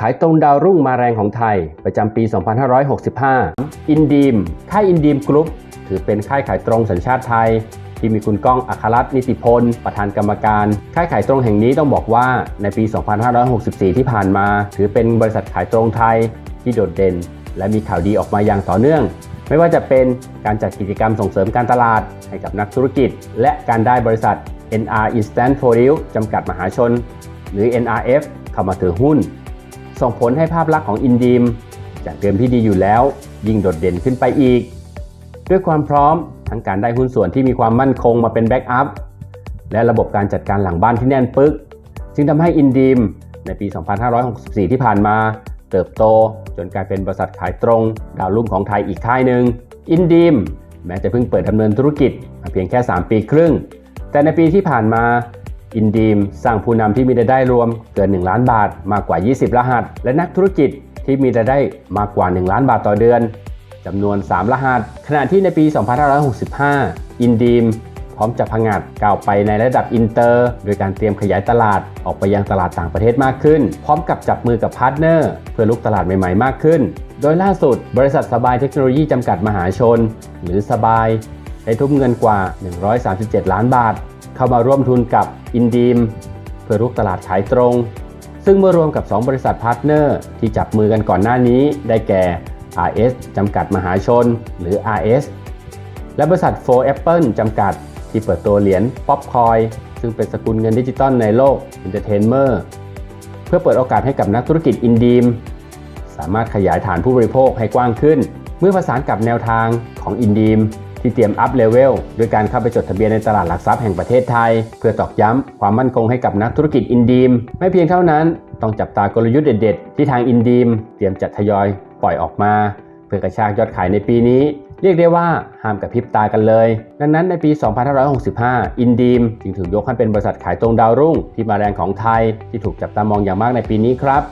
ขายตรงดาวรุ่งมาแรงของไทย ประจำปี 2565 อินดีม ค่ายอินดีมกรุ๊ป ถือเป็นค่ายขายตรงสัญชาติไทย ที่มีคุณก้องอัครรัตน์นิติพล ประธานกรรมการ ค่ายขายตรงแห่งนี้ต้องบอกว่าในปี 2564 ที่ผ่านมา ถือเป็นบริษัทขายตรงไทยที่โดดเด่น และมีข่าวดีออกมาอย่างต่อเนื่อง ไม่ว่าจะเป็นการจัดกิจกรรมส่งเสริมการตลาด ให้กับนักธุรกิจ และการได้บริษัท NR Instant Produce จำกัดมหาชน หรือ NRF เข้ามาถือหุ้น ส่งผลให้ภาพลักษณ์ของอินดีมจากเดิมที่ดีอยู่แล้ว ยิ่งโดดเด่นขึ้นไปอีก ด้วยความพร้อมทั้งการได้หุ้นส่วนที่มีความมั่นคงมาเป็นแบ็กอัพและระบบการจัดการหลังบ้านที่แน่นปึก จึงทำให้อินดีมในปี 2564 ที่ผ่านมา เติบโตจนกลายเป็นบริษัทขายตรง ดาวรุ่งของไทยอีกค่ายหนึ่งอินดีมแม้จะเพิ่งเปิดดำเนินธุรกิจมาเพียงแค่ 3 ปีครึ่ง แต่ในปีที่ผ่านมา อินดีมสร้างผู้นำที่มีรายได้รวมเกิน 1 ล้านบาทมากกว่า 20 รหัส และนักธุรกิจที่มีรายได้มากกว่า 1 ล้านบาทต่อเดือนจำนวน 3 รหัส ขณะที่ในปี 2565 อินดีมพร้อมจะพังาดก้าวไปในระดับอินเตอร์ โดยการเตรียมขยายตลาดออกไปยังตลาดต่างประเทศมากขึ้น พร้อมกับจับมือกับพาร์ทเนอร์ เพื่อลุกตลาดใหม่ๆ มากขึ้น โดยล่าสุด บริษัทสบายเทคโนโลยีจำกัดมหาชน หรือสบาย ได้ทุ่มเงินกว่า 137 ล้านบาท เข้ามาร่วมทุนกับอินดีมเพื่อลุกตลาดขายตรง ซึ่งเมื่อรวมกับ 2 บริษัทพาร์ทเนอร์ที่จับมือกันก่อนหน้านี้ ได้แก่ RS จำกัดมหาชน หรือ RS และบริษัท 4 Apple จำกัดที่เปิดตัวเหรียญ Popcoin ซึ่งเป็นสกุลเงินดิจิตอลในโลก Entertainment เพื่อเปิดโอกาสให้กับนักธุรกิจอินดีมสามารถขยายฐานผู้บริโภคให้กว้างขึ้น เมื่อผสานกับแนวทางของอินดีม ที่เตรียมอัพเลเวลด้วยการเข้าไปจดทะเบียนในตลาดหลักทรัพย์แห่งประเทศไทย เพื่อตอกย้ำความมั่นคงให้กับนักธุรกิจอินดีม ไม่เพียงเท่านั้น ต้องจับตากลยุทธ์เด็ดๆ ที่ทางอินดีม เตรียมจัดทยอยปล่อยออกมา เพื่อกระชากยอดขายในปีนี้เรียกได้ว่าห้ามกับพริบตากันเลย ดังนั้นในปี 2565 อินดีมจึงถูกยกให้เป็นบริษัทขายตรงดาวรุ่งที่มาแรงของไทยที่ถูกจับตามองอย่างมากในปีนี้ครับ